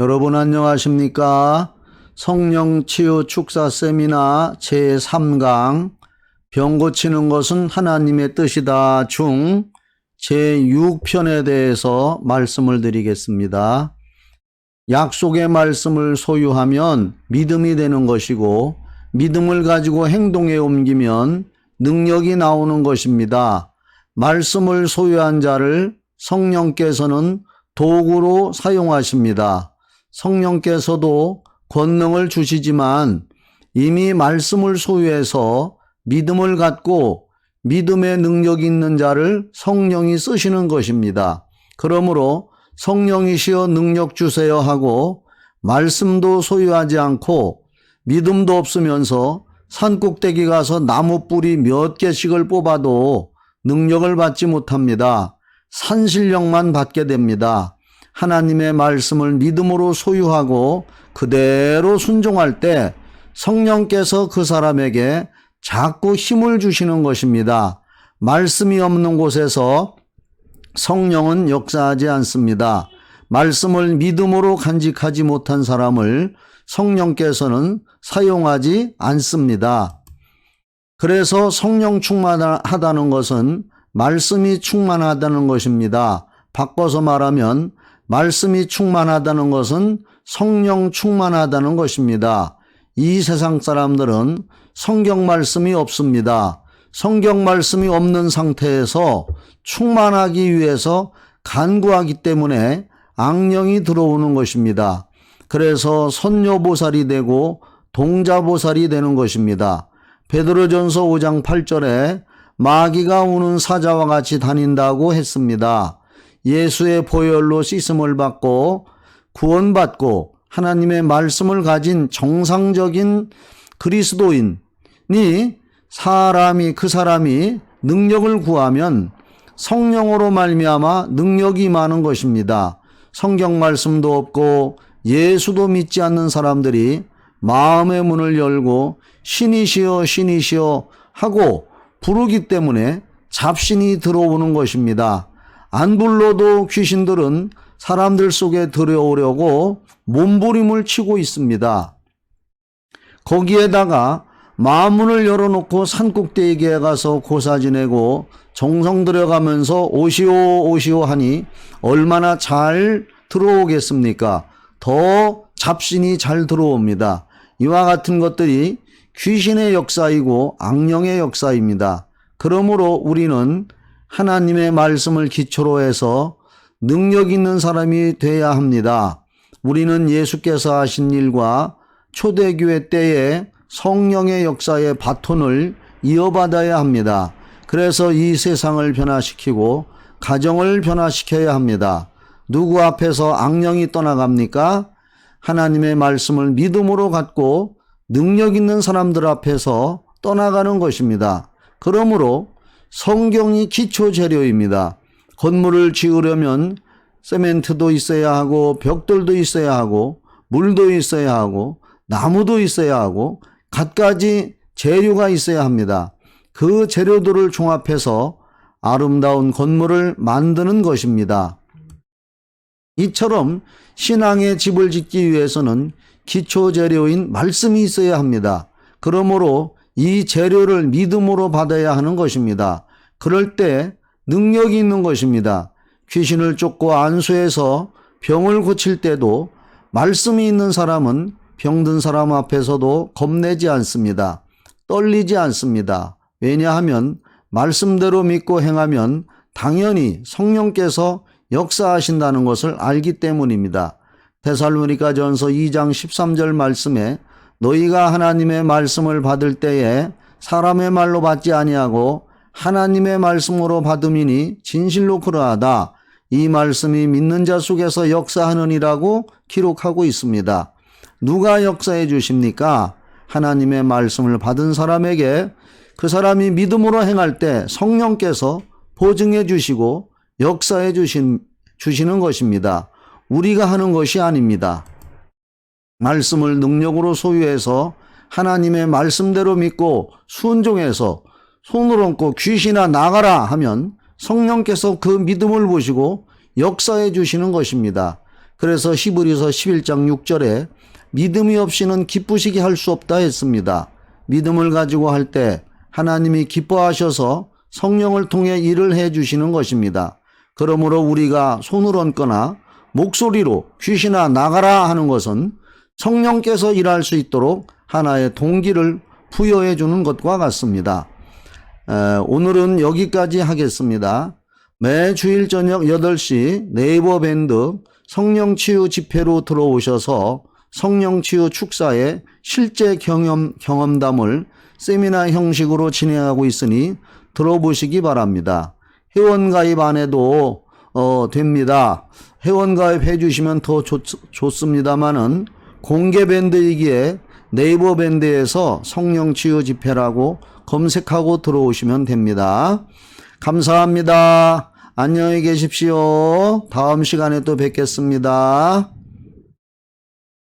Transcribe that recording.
여러분 안녕하십니까? 성령 치유 축사 세미나 제3강 병 고치는 것은 하나님의 뜻이다 중 제6편에 대해서 말씀을 드리겠습니다. 약속의 말씀을 소유하면 믿음이 되는 것이고 믿음을 가지고 행동에 옮기면 능력이 나오는 것입니다. 말씀을 소유한 자를 성령께서는 도구로 사용하십니다. 성령께서도 권능을 주시지만 이미 말씀을 소유해서 믿음을 갖고 믿음의 능력이 있는 자를 성령이 쓰시는 것입니다. 그러므로 성령이시여 능력 주세요 하고 말씀도 소유하지 않고 믿음도 없으면서 산꼭대기 가서 나무 뿌리 몇 개씩을 뽑아도 능력을 받지 못합니다. 산신령만 받게 됩니다. 하나님의 말씀을 믿음으로 소유하고 그대로 순종할 때 성령께서 그 사람에게 자꾸 힘을 주시는 것입니다. 말씀이 없는 곳에서 성령은 역사하지 않습니다. 말씀을 믿음으로 간직하지 못한 사람을 성령께서는 사용하지 않습니다. 그래서 성령 충만하다는 것은 말씀이 충만하다는 것입니다. 바꿔서 말하면 말씀이 충만하다는 것은 성령 충만하다는 것입니다. 이 세상 사람들은 성경 말씀이 없습니다. 성경 말씀이 없는 상태에서 충만하기 위해서 간구하기 때문에 악령이 들어오는 것입니다. 그래서 선녀보살이 되고 동자보살이 되는 것입니다. 베드로전서 5장 8절에 마귀가 우는 사자와 같이 다닌다고 했습니다. 예수의 보혈로 씻음을 받고 구원받고 하나님의 말씀을 가진 정상적인 그리스도인이 사람이 그 사람이 능력을 구하면 성령으로 말미암아 능력이 많은 것입니다. 성경 말씀도 없고 예수도 믿지 않는 사람들이 마음의 문을 열고 신이시여 신이시여 하고 부르기 때문에 잡신이 들어오는 것입니다. 안 불러도 귀신들은 사람들 속에 들어오려고 몸부림을 치고 있습니다. 거기에다가 마문을 열어놓고 산꼭대기에 가서 고사 지내고 정성 들여가면서 오시오 오시오 하니 얼마나 잘 들어오겠습니까? 더 잡신이 잘 들어옵니다. 이와 같은 것들이 귀신의 역사이고 악령의 역사입니다. 그러므로 우리는 하나님의 말씀을 기초로 해서 능력 있는 사람이 돼야 합니다. 우리는 예수께서 하신 일과 초대교회 때에 성령의 역사의 바톤을 이어받아야 합니다. 그래서 이 세상을 변화시키고 가정을 변화시켜야 합니다. 누구 앞에서 악령이 떠나갑니까? 하나님의 말씀을 믿음으로 갖고 능력 있는 사람들 앞에서 떠나가는 것입니다. 그러므로 성경이 기초 재료입니다. 건물을 지으려면 세멘트도 있어야 하고 벽돌도 있어야 하고 물도 있어야 하고 나무도 있어야 하고 갖가지 재료가 있어야 합니다. 그 재료들을 종합해서 아름다운 건물을 만드는 것입니다. 이처럼 신앙의 집을 짓기 위해서는 기초 재료인 말씀이 있어야 합니다. 그러므로 이 재료를 믿음으로 받아야 하는 것입니다. 그럴 때 능력이 있는 것입니다. 귀신을 쫓고 안수해서 병을 고칠 때도 말씀이 있는 사람은 병든 사람 앞에서도 겁내지 않습니다. 떨리지 않습니다. 왜냐하면 말씀대로 믿고 행하면 당연히 성령께서 역사하신다는 것을 알기 때문입니다. 데살로니가 전서 2장 13절 말씀에 너희가 하나님의 말씀을 받을 때에 사람의 말로 받지 아니하고 하나님의 말씀으로 받음이니 진실로 그러하다. 이 말씀이 믿는 자 속에서 역사하느니라고 기록하고 있습니다. 누가 역사해 주십니까? 하나님의 말씀을 받은 사람에게 그 사람이 믿음으로 행할 때 성령께서 보증해 주시고 역사해 주신, 주시는 것입니다. 우리가 하는 것이 아닙니다. 말씀을 능력으로 소유해서 하나님의 말씀대로 믿고 순종해서 손을 얹고 귀신아 나가라 하면 성령께서 그 믿음을 보시고 역사해 주시는 것입니다. 그래서 히브리서 11장 6절에 믿음이 없이는 기쁘시게 할 수 없다 했습니다. 믿음을 가지고 할 때 하나님이 기뻐하셔서 성령을 통해 일을 해 주시는 것입니다. 그러므로 우리가 손을 얹거나 목소리로 귀신아 나가라 하는 것은 성령께서 일할 수 있도록 하나의 동기를 부여해 주는 것과 같습니다. 에, 오늘은 여기까지 하겠습니다. 매 주일 저녁 8시 네이버 밴드 성령 치유 집회로 들어오셔서 성령 치유 축사의 실제 경험, 경험담을 세미나 형식으로 진행하고 있으니 들어보시기 바랍니다. 회원 가입 안 해도 어, 됩니다. 회원 가입해 주시면 더 좋, 좋습니다만은 공개 밴드이기에 네이버 밴드에서 성령 치유 집회라고 검색하고 들어오시면 됩니다. 감사합니다. 안녕히 계십시오. 다음 시간에 또 뵙겠습니다.